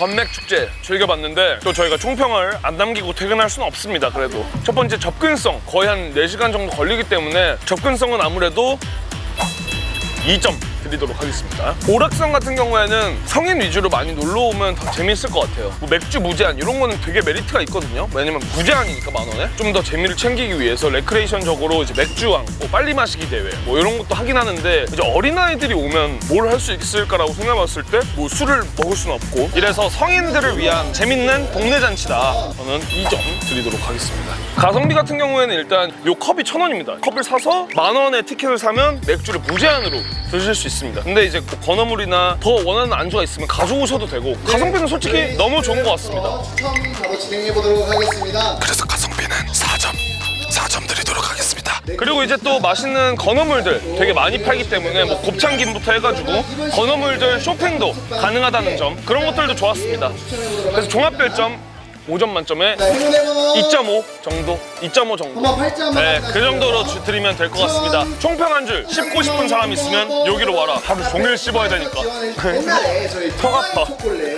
관맥 축제 즐겨봤는데 또 저희가 총평을 안 남기고 퇴근할 수는 없습니다. 그래도 첫 번째 접근성 거의 한 4시간 정도 걸리기 때문에 접근성은 아무래도 2점 드리도록 하겠습니다. 오락성 같은 경우에는 성인 위주로 많이 놀러 오면 더 재밌을 것 같아요. 뭐 맥주 무제한 이런 거는 되게 메리트가 있거든요. 왜냐면 무제한이니까 만 원에 좀 더 재미를 챙기기 위해서 레크레이션적으로 이제 맥주왕, 뭐 빨리 마시기 대회 뭐 이런 것도 하긴 하는데 이제 어린 아이들이 오면 뭘 할 수 있을까라고 생각해봤을 때 뭐 술을 먹을 수는 없고 이래서 성인들을 위한 재밌는 동네 잔치다. 저는 2점 드리도록 하겠습니다. 가성비 같은 경우에는 일단 요 컵이 천 원입니다. 컵을 사서 만 원의 티켓을 사면 맥주를 무제한으로 드실 수 있 습니다. 근데 이제 뭐 건어물이나 더 원하는 안주가 있으면 가져오셔도 되고 가성비는 솔직히 너무 좋은 것 같습니다. 추첨 바로 진행해 보도록 하겠습니다. 그래서 가성비는 4점 4점 드리도록 하겠습니다 그리고 이제 또 맛있는 건어물들 되게 많이 팔기 때문에 뭐 곱창김부터 해가지고 건어물들 쇼핑도 가능하다는 점 그런 것들도 좋았습니다. 그래서 종합별점 5점 만점에 행운의 번호 2.5 정도, 2.5 정도. 번호 8점 네, 그 정도로 주- 드리면 될 것 같습니다. 총평 한 줄 씹고 싶은 사람 있으면 여기로 와라. 하루 종일 씹어야 되니까. 옛날에 저희 턱 아파. 초콜릿